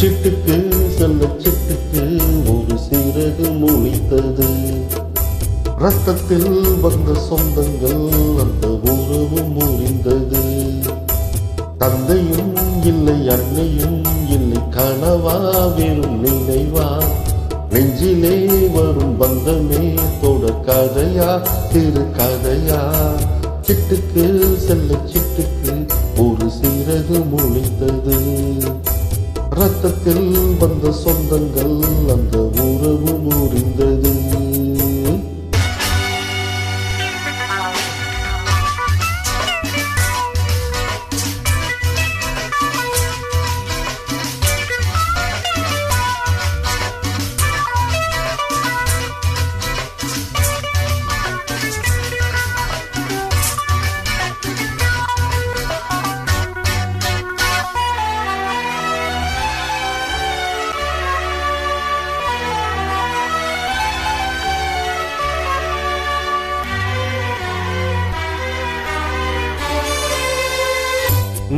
சிட்டுக்கு செல்ல சிட்டுக்கு ஒரு சிறகு முளைத்தது. ரத்தத்தில் வந்த சொந்தங்கள் அந்த உறவு முறிந்தது. தந்தையும் இல்லை அன்னையும் இல்லை கனவா வெறும் நினைவா? நெஞ்சிலே வரும் பந்தமே தொட கதையா திரு கதையா? சிட்டுக்கு செல்ல சிட்டுக்கு ஒரு சிறகு முளைத்தது. ரத்தத்தில் வந்த சொந்தங்கள் அந்த உறவு முறிந்தது.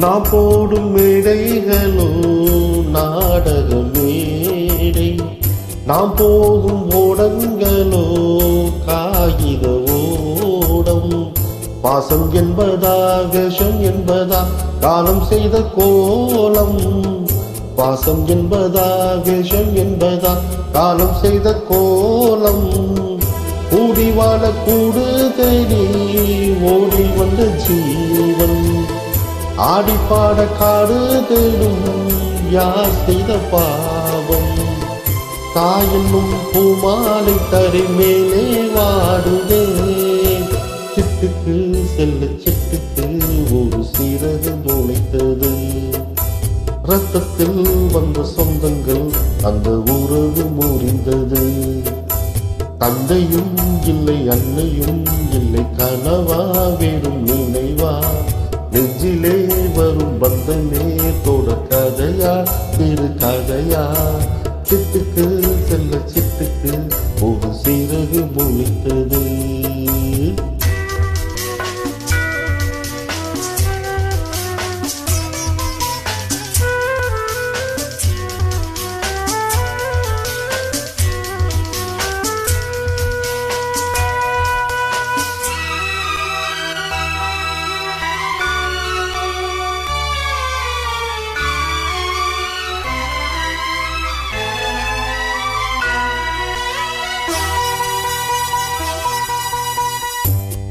நான் போடும் மேடைகளோ நாடக மேடை. நாம் போகும் ஓடங்களோ காகித ஓடம். பாசம் என்பதா விஷம் என்பதா காலம் செய்த கோலம். பாசம் என்பதா விஷம் என்பதா காலம் செய்த கோலம். கூடி வாழ கூடு தேடி ஓடி வந்த ஜீவன். ஆடிப்பாட பாட காடு தேடும் யார் செய்த பாவம்? தாயும் பூமாலை தரை மேலே வாடுவே சிட்டுக்கு செல்ல சிட்டுக்கு ஒரு சிறகு முளைத்தது ரத்தத்தில் வந்த சொந்தங்கள் அந்த உறவு முறிந்தது. தந்தையும் இல்லை அன்னையும் இல்லை கனவா வெறும் நினைவா? நெஞ்சிலே வரும் பந்தமே தொடர் கதையா திரு கதையா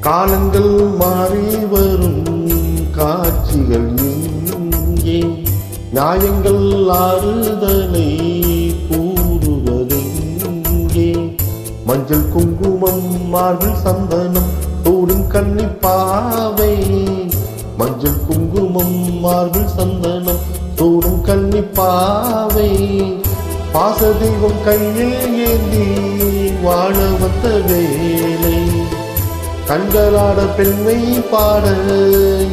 காலங்கள் மாறி வரும் காட்சிகள் இங்கே நியாயங்கள் ஆறுதலை கூறுவதெங்கே? மஞ்சள் குங்குமம் மார்பில் சந்தனம் தோடும் கண்ணி பாவை. மஞ்சள் குங்குமம் மார்பில் சந்தனம் தோடும் கண்ணி பாவை. பாச தெய்வம் கையில் ஏந்தி வாழ வந்த கண்களாட பெண்மை பாட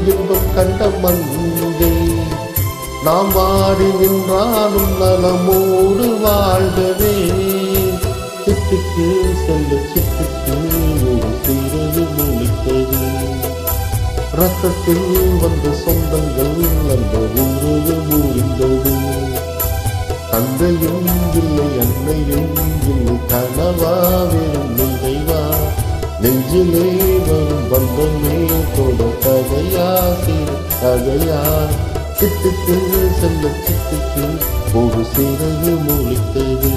இன்பம் கண்ட மங்கை நாம் வாடி நின்றாலும் நலமோடு வாழ்கவே சிட்டுக்கு செல்ல சிட்டுக்கு ஒரு ரத்தத்தில் வந்த சொந்தங்கள் அந்த உறவு முறிந்தது. தந்தையும் இல்லை அன்னையும் இல்லை கனவா வெறும் நினைவா நெஞ்சிலே வரும் பந்தமே தொட கதையா சிறு கதையா சிட்டுக்கு செல்ல சித்துக்கு ஒரு சிறகு முளைத்தது